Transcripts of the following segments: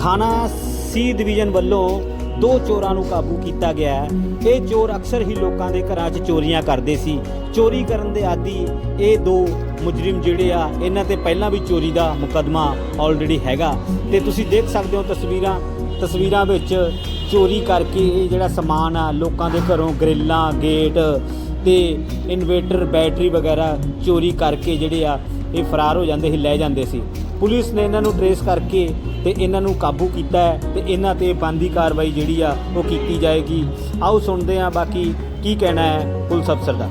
ਥਾਣਾ ਸੀ ਡਿਵੀਜ਼ਨ ਵੱਲੋਂ ਦੋ ਚੋਰਾਂ ਨੂੰ ਕਾਬੂ ਕੀਤਾ ਗਿਆ ਹੈ। ਇਹ ਚੋਰ ਅਕਸਰ ਹੀ ਲੋਕਾਂ ਦੇ ਘਰਾਂ 'ਚ ਚੋਰੀਆਂ ਕਰਦੇ ਸੀ। ਚੋਰੀ ਕਰਨ ਦੇ ਆਦੀ ਇਹ ਦੋ ਮੁਜਰਮ ਜਿਹੜੇ ਆ, ਇਹਨਾਂ ਤੇ ਪਹਿਲਾਂ ਵੀ ਚੋਰੀ ਦਾ ਮੁਕੱਦਮਾ ਆਲਰੇਡੀ ਹੈਗਾ। ਤੇ ਤੁਸੀਂ ਦੇਖ ਸਕਦੇ ਹੋ ਤਸਵੀਰਾਂ ਤਸਵੀਰਾਂ ਵਿੱਚ ਚੋਰੀ ਕਰਕੇ ਇਹ ਜਿਹੜਾ ਸਮਾਨ ਆ, ਲੋਕਾਂ ਦੇ ਘਰੋਂ ਗ੍ਰਿਲਾਂ, ਗੇਟ ਤੇ ਇਨਵੇਟਰ, ਬੈਟਰੀ ਵਗੈਰਾ ਚੋਰੀ ਕਰਕੇ ਜਿਹੜੇ ਆ ਇਹ ਫਰਾਰ ਹੋ ਜਾਂਦੇ ਸੀ ਲੈ ਜਾਂਦੇ ਸੀ। ਪੁਲਿਸ ਨੇ ਇਹਨਾਂ ਨੂੰ ਟਰੇਸ ਕਰਕੇ ਤੇ ਇਹਨਾਂ ਨੂੰ ਕਾਬੂ ਕੀਤਾ ਹੈ ਤੇ ਇਹਨਾਂ ਤੇ ਬੰਦੀ ਕਾਰਵਾਈ ਜਿਹੜੀ ਆ ਉਹ ਕੀਤੀ ਜਾਏਗੀ। ਆਓ ਸੁਣਦੇ ਆ ਬਾਕੀ ਕੀ ਕਹਿਣਾ ਹੈ ਪੁਲਿਸ ਅਫਸਰ ਦਾ।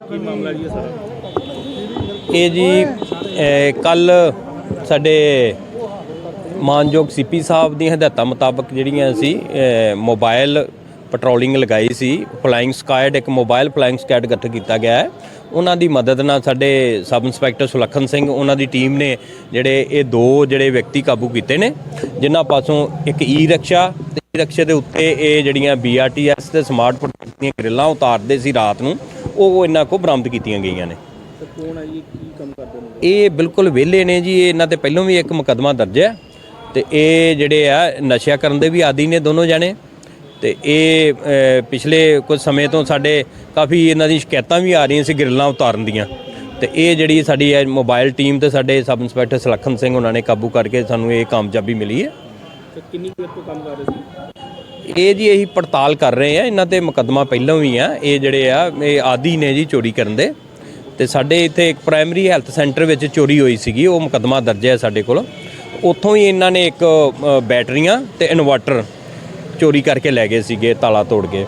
ਕੀ ਮਾਮਲਾ ਜੀ ਇਹ ਸਾਰਾ? ਇਹ ਜੀ ਕੱਲ ਸਾਡੇ ਮਾਨਯੋਗ ਸੀਪੀ ਸਾਹਿਬ ਦੀਆਂ ਹਦਾਇਤਾਂ ਮੁਤਾਬਕ ਜਿਹੜੀਆਂ ਅ, ਮੋਬਾਈਲ ਪੈਟਰੋਲਿੰਗ ਲਗਾਈ ਸੀ। ਫਲਾਈਂਗ ਸਕਾਇਡ ਇੱਕ ਮੋਬਾਈਲ ਫਲਾਈਂਗ ਸਕਾਇਡ ਗਠਿਤ ਕੀਤਾ ਗਿਆ ਹੈ। ਉਹਨਾਂ ਦੀ ਮਦਦ ਨਾਲ ਸਾਡੇ ਸਬ ਇੰਸਪੈਕਟਰ ਸੁਲੱਖਣ ਸਿੰਘ ਉਹਨਾਂ ਦੀ ਟੀਮ ਨੇ ਜਿਹੜੇ ਇਹ ਦੋ ਜਿਹੜੇ ਵਿਅਕਤੀ ਕਾਬੂ ਕੀਤੇ ਨੇ ਜਿਨ੍ਹਾਂ ਪਾਸੋਂ ਇੱਕ ਈ ਰਿਕਸ਼ਾ ਤੇ ਈ ਰਿਕਸ਼ੇ ਦੇ ਉੱਤੇ ਇਹ ਜਿਹੜੀਆਂ BRTS ਤੇ ਸਮਾਰਟ ਪ੍ਰੋਡਕਟ ਦੀਆਂ ਗ੍ਰਿਲਾਂ ਉਤਾਰਦੇ ਸੀ ਰਾਤ ਨੂੰ ਉਹ ਇਹਨਾਂ ਕੋਲ ਬਰਾਮਦ ਕੀਤੀਆਂ ਗਈਆਂ ਨੇ। ਤੇ ਕੌਣ ਹੈ ਜੀ? ਕੀ ਕੰਮ ਕਰਦੇ ਨੇ? ਇਹ ਬਿਲਕੁਲ ਵਿਹਲੇ ਨੇ ਜੀ ਇਹ ਇਹਨਾਂ ਤੇ ਪਹਿਲਾਂ ਵੀ ਇੱਕ ਮੁਕੱਦਮਾ ਦਰਜ ਹੈ ਤੇ ਇਹ ਜਿਹੜੇ ਆ ਨਸ਼ਾ ਕਰਨ ਦੇ ਵੀ ਆਦੀ ਨੇ ਦੋਨੋਂ ਜਣੇ। ਤੇ ਇਹ ਪਿਛਲੇ ਕੁਝ ਸਮੇਂ ਤੋਂ ਸਾਡੇ ਕਾਫੀ ਇਹਨਾਂ ਦੀ ਸ਼ਿਕਾਇਤਾਂ ਵੀ ਆ ਰਹੀਆਂ ਸੀ ਗਿਰਲਾਂ ਉਤਾਰਨ ਦੀਆਂ। ਤੇ ਇਹ ਜਿਹੜੀ ਸਾਡੀ ਇਹ ਮੋਬਾਈਲ ਟੀਮ ਤੇ ਸਾਡੇ ਸਬ ਇੰਸਪੈਕਟਰ ਸੁਲੱਖਣ ਸਿੰਘ ਉਹਨਾਂ ਨੇ ਕਾਬੂ ਕਰਕੇ ਸਾਨੂੰ ਇਹ ਕਾਮਯਾਬੀ ਮਿਲੀ ਹੈ। ਕਿੰਨੀ ਕੁ ਦੇਰ ਤੋਂ ਕੰਮ ਕਰ ਰਹੇ ਸੀ? ਇਹ ਜੀ ਇਹੀ ਪੜਤਾਲ ਕਰ ਰਹੇ ਆ ਇਹਨਾਂ ਤੇ ਮੁਕੱਦਮਾ ਪਹਿਲਾਂ ਵੀ ਆ ਇਹ ਜਿਹੜੇ ਆ ਇਹ ਆਦੀ ਨੇ ਜੀ ਚੋਰੀ ਕਰਨ ਦੇ। ਤੇ ਸਾਡੇ ਇੱਥੇ ਇੱਕ ਪ੍ਰਾਇਮਰੀ ਹੈਲਥ ਸੈਂਟਰ ਵਿੱਚ ਚੋਰੀ ਹੋਈ ਸੀਗੀ ਉਹ ਮੁਕੱਦਮਾ ਦਰਜ ਹੈ ਸਾਡੇ ਕੋਲ। ਉੱਥੋਂ ਹੀ ਇਹਨਾਂ ਨੇ ਇੱਕ ਬੈਟਰੀਆਂ ਤੇ ਇਨਵਰਟਰ ਚੋਰੀ ਕਰਕੇ ਲੈ ਗਏ ਸੀਗੇ ਤਾਲਾ ਤੋੜ ਕੇ।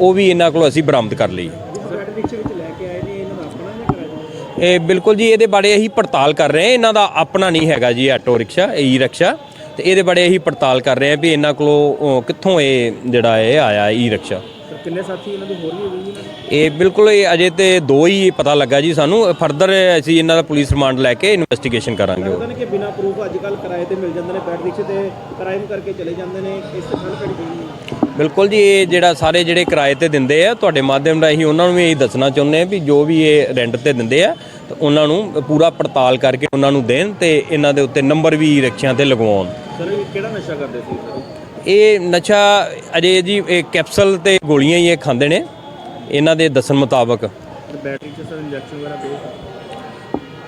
ਉਹ ਵੀ ਇਹਨਾਂ ਕੋਲ ਅਸੀਂ ਬਰਾਮਦ ਕਰ ਲਈ। ਇਹ ਬਿਲਕੁਲ ਜੀ ਇਹਦੇ ਬਾਰੇ ਅਸੀਂ ਪੜਤਾਲ ਕਰ ਰਹੇ ਹਾਂ। ਇਹਨਾਂ ਦਾ ਆਪਣਾ ਨਹੀਂ ਹੈਗਾ ਜੀ ਆਟੋ ਰਿਕਸ਼ਾ ਈ ਰਿਕਸ਼ਾ। ਤੇ ਇਹਦੇ ਬਾਰੇ ਅਸੀਂ ਪੜਤਾਲ ਕਰ ਰਹੇ ਹਾਂ ਵੀ ਇਹਨਾਂ ਕੋਲੋਂ ਅ, ਕਿੱਥੋਂ ਇਹ ਜਿਹੜਾ ਇਹ ਆਇਆ ਈ ਰਿਕਸ਼ਾ। ਕਿੰਨੇ ਸਾਥੀ ਇਹਨਾਂ ਦੇ ਹੋਰ ਵੀ ਹੋਏ ਜੀ? ਇਹ ਬਿਲਕੁਲ ਇਹ ਅਜੇ ਤੇ ਦੋ ਹੀ ਪਤਾ ਲੱਗਾ ਜੀ ਸਾਨੂੰ। ਫਰਦਰ ਅਸੀਂ ਇਹਨਾਂ ਦਾ ਪੁਲਿਸ ਰਿਮਾਂਡ ਲੈ ਕੇ ਇਨਵੈਸਟੀਗੇਸ਼ਨ ਕਰਾਂਗੇ। ਲੱਗਦਾ ਨੇ ਕਿ ਬਿਨਾ ਪ੍ਰੂਫ ਅੱਜ ਕੱਲ ਕਿਰਾਏ ਤੇ ਮਿਲ ਜਾਂਦੇ ਨੇ ਬੈਠ ਰਿਕਸ਼ੇ ਤੇ ਕ੍ਰਾਈਮ ਕਰਕੇ ਚਲੇ ਜਾਂਦੇ ਨੇ। ਇਸ ਤੇ ਫਲ ਪੜੀ ਗਈ ਬਿਲਕੁਲ ਜੀ ਇਹ ਜਿਹੜਾ ਸਾਰੇ ਜਿਹੜੇ ਕਿਰਾਏ ਤੇ ਦਿੰਦੇ ਆ ਤੁਹਾਡੇ ਮਾਧਿਅਮ ਰਾਹੀਂ ਉਹਨਾਂ ਨੂੰ ਵੀ ਇਹ ਦੱਸਣਾ ਚਾਹੁੰਦੇ ਆ ਵੀ ਜੋ ਵੀ ਇਹ ਰੈਂਟ ਤੇ ਦਿੰਦੇ ਆ ਤਾਂ ਉਹਨਾਂ ਨੂੰ ਪੂਰਾ ਪੜਤਾਲ ਕਰਕੇ ਉਹਨਾਂ ਨੂੰ ਦੇਣ ਤੇ ਇਹਨਾਂ ਦੇ ਉੱਤੇ ਨੰਬਰ ਵੀ ਰਿਕਸ਼ਿਆਂ ਤੇ ਲਗਵਾਉਣ। ਸਰ ਇਹ ਕਿਹੜਾ ਨਸ਼ਾ ਕਰਦੇ ਸੀ? ਸਰ ਇਹ ਨਸ਼ਾ ਅਜੇ ਜੀ ਇਹ ਕੈਪਸੂਲ ਤੇ ਗੋਲੀਆਂ ਹੀ ਇਹ ਖਾਂਦੇ ਨੇ। ਇਹਨਾਂ ਦੇ ਦੱਸਣ ਮੁਤਾਬਕ। ਬੈਟਰੀ 'ਚ ਸਰ ਇੰਜੈਕਸ਼ਨ ਵਗੈਰਾ ਦੇ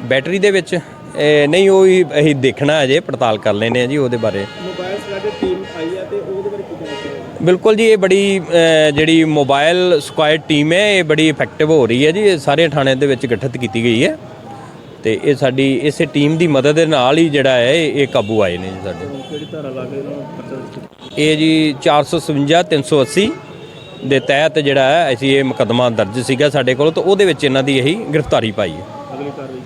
ਬੈਟਰੀ ਦੇ ਵਿੱਚ ਇਹ ਨਹੀਂ ਉਹ ਹੀ ਅਸੀਂ ਦੇਖਣਾ ਅਜੇ ਪੜਤਾਲ ਕਰ ਲੈਨੇ ਆ ਜੀ ਉਹਦੇ ਬਾਰੇ। ਮੋਬਾਈਲ ਸਾਡੇ ਟੀਮ ਆਈ ਹੈ ਤੇ ਉਹਦੇ ਬਾਰੇ ਕੀ ਕਹਿਣਾ ਚਾਹੋਗੇ? ਬਿਲਕੁਲ ਜੀ ਇਹ ਬੜੀ ਜਿਹੜੀ ਮੋਬਾਈਲ ਸਕੁਆਡ ਟੀਮ ਹੈ ਇਹ ਬੜੀ ਇਫੈਕਟਿਵ ਹੋ ਰਹੀ ਹੈ ਜੀ। ਇਹ ਸਾਰੇ ਥਾਣਿਆਂ ਦੇ ਵਿੱਚ ਗਠਿਤ ਕੀਤੀ ਗਈ ਹੈ। ਤੇ ਇਹ ਸਾਡੀ ਇਸੇ ਟੀਮ ਦੀ ਮਦਦ ਦੇ ਨਾਲ ਹੀ ਜਿਹੜਾ ਹੈ ਇਹ ਕਾਬੂ ਆਏ ਨੇ ਜੀ ਸਾਡੇ। ਹੁਣ ਕਿਹੜੀ ਧਾਰਾ ਲਾ ਕੇ ਇਹਨਾਂ ਨੂੰ ਪਰਚਾ ਦਿੱਤਾ? ਇਹ ਜੀ 457 380 ਦੇ ਤਹਿਤ ਜਿਹੜਾ ਹੈ ਅਸੀਂ ਇਹ ਮੁਕੱਦਮਾ ਦਰਜ ਸੀਗਾ ਸਾਡੇ ਕੋਲ ਤਾਂ ਉਹਦੇ ਵਿੱਚ ਇਹਨਾਂ ਦੀ ਇਹੀ ਗ੍ਰਿਫਤਾਰੀ ਪਾਈ ਹੈ। ਅਗਲੀ ਕਾਰਵਾਈ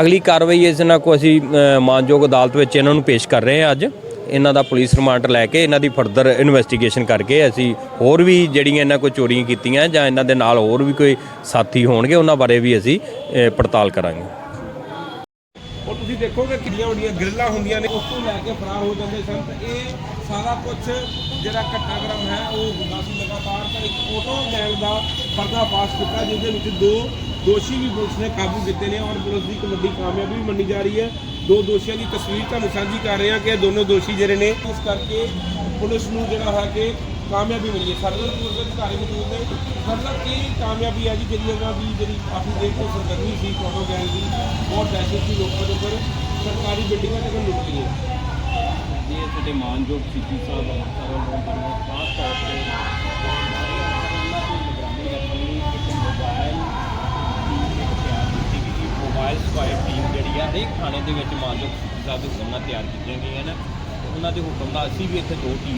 ਅਗਲੀ ਕਾਰਵਾਈ ਇਸ ਨਾਲ ਕੋ ਅਸੀਂ ਮਾਨਯੋਗ ਅਦਾਲਤ ਵਿੱਚ ਇਹਨਾਂ ਨੂੰ ਪੇਸ਼ ਕਰ ਰਹੇ ਹਾਂ ਅੱਜ। ਇਹਨਾਂ ਦਾ ਪੁਲਿਸ ਰਿਮਾਂਡ ਲੈ ਕੇ ਇਹਨਾਂ ਦੀ ਫਰਦਰ ਇਨਵੈਸਟੀਗੇਸ਼ਨ ਕਰਕੇ ਅਸੀਂ ਹੋਰ ਵੀ ਜਿਹੜੀਆਂ ਇਹਨਾਂ ਕੋਲ ਚੋਰੀਆਂ ਕੀਤੀਆਂ ਜਾਂ ਇਹਨਾਂ ਦੇ ਨਾਲ ਹੋਰ ਵੀ ਕੋਈ ਸਾਥੀ ਹੋਣਗੇ ਉਹਨਾਂ ਬਾਰੇ ਵੀ ਅਸੀਂ ਪੜਤਾਲ ਕਰਾਂਗੇ। ਔਰ ਤੁਸੀਂ ਦੇਖੋਗੇ ਕਿੰਨੀਆਂ ਵੱਡੀਆਂ ਗ੍ਰਿਲਾਂ ਹੁੰਦੀਆਂ ਨੇ ਉਸ ਤੋਂ ਲੈ ਕੇ ਫਰਾਰ ਹੋ ਜਾਂਦੇ ਸਨ। ਤੇ ਇਹ ਸਾਰਾ ਕੁਝ ਜਿਹੜਾ ਘਟਨਾਕ੍ਰਮ ਹੈ, ਉਹ ਹੁੰਦਾ ਸੀ ਲਗਾਤਾਰ। ਪਰ ਇੱਕ ਫੋਟੋ ਗੈਂਗ ਦਾ ਪਰਦਾ ਪਾਸ ਕੀਤਾ, ਜਿਹਦੇ ਵਿੱਚ ਦੋ ਦੋਸ਼ੀ ਵੀ ਪੁਲਿਸ ਨੇ ਕਾਬੂ ਕੀਤੇ ਨੇ ਔਰ ਪੁਲਿਸ ਦੀ ਇੱਕ ਵੱਡੀ ਕਾਮਯਾਬੀ ਵੀ ਮੰਨੀ ਜਾ ਰਹੀ ਹੈ। ਦੋ ਦੋਸ਼ੀਆਂ ਦੀ ਤਸਵੀਰ ਤੁਹਾਨੂੰ ਸਾਂਝੀ ਕਰ ਰਹੇ ਹਾਂ ਕਿ ਇਹ ਦੋਨੋਂ ਦੋਸ਼ੀ ਜਿਹੜੇ ਨੇ, ਇਸ ਕਰਕੇ ਪੁਲਿਸ ਨੂੰ ਜਿਹੜਾ ਹੈ ਕਿ ਕਾਮਯਾਬੀ ਮਿਲੀ ਹੈ। ਸਰਦਰ ਪੁਲਿਸ ਦੇ ਅਧਿਕਾਰੀ ਮੌਜੂਦ ਨੇ। ਮਤਲਬ ਕੀ ਕਾਮਯਾਬੀ ਹੈ ਜੀ, ਜਿਹੜੀ ਉਹਨਾਂ ਦੀ ਜਿਹੜੀ ਕਾਫੀ ਦੇਰ ਤੋਂ ਸਰਗਰਮੀ ਸੀ ਫੋਟੋ ਗੈਂਗ ਦੀ, ਬਹੁਤ ਦਹਿਸ਼ਤ ਸੀ ਲੋਕਾਂ ਦੇ ਉੱਪਰ। ਸਰਕਾਰੀ ਬਿਲਡਿੰਗਾਂ ਤੱਕ ਲੁੱਟ ਲਈਆਂ ਸਾਡੇ ਮਾਨਯੋਗ ਸੀਪੀ ਸਾਹਿਬ ਅਫਸਰਾਂ ਨੂੰ ਜਿਹੜੀਆਂ ਖਾਸ ਤੌਰ ਤੇ ਸਾਰੇ ਨਿਗਰਾਨੀ ਰੱਖਣ ਲਈ ਇੱਕ ਮੋਬਾਈਲ ਟੀਮ ਇੱਕ ਤਿਆਰ ਕੀਤੀ ਗਈ ਸੀ। ਮੋਬਾਈਲ ਸਕੁਆਡ ਟੀਮ ਜਿਹੜੀ ਆ, ਹਰੇਕ ਥਾਣੇ ਦੇ ਵਿੱਚ ਮਾਨਯੋਗ ਸੀਪੀ ਸਾਹਿਬ ਦੇ ਹੁਕਮ ਤਿਆਰ ਕੀਤੀਆਂ ਗਈਆਂ ਨੇ। ਤੇ ਉਹਨਾਂ ਦੇ ਹੁਕਮ ਨਾਲ ਅਸੀਂ ਵੀ ਇੱਥੇ ਦੋ ਟੀਮ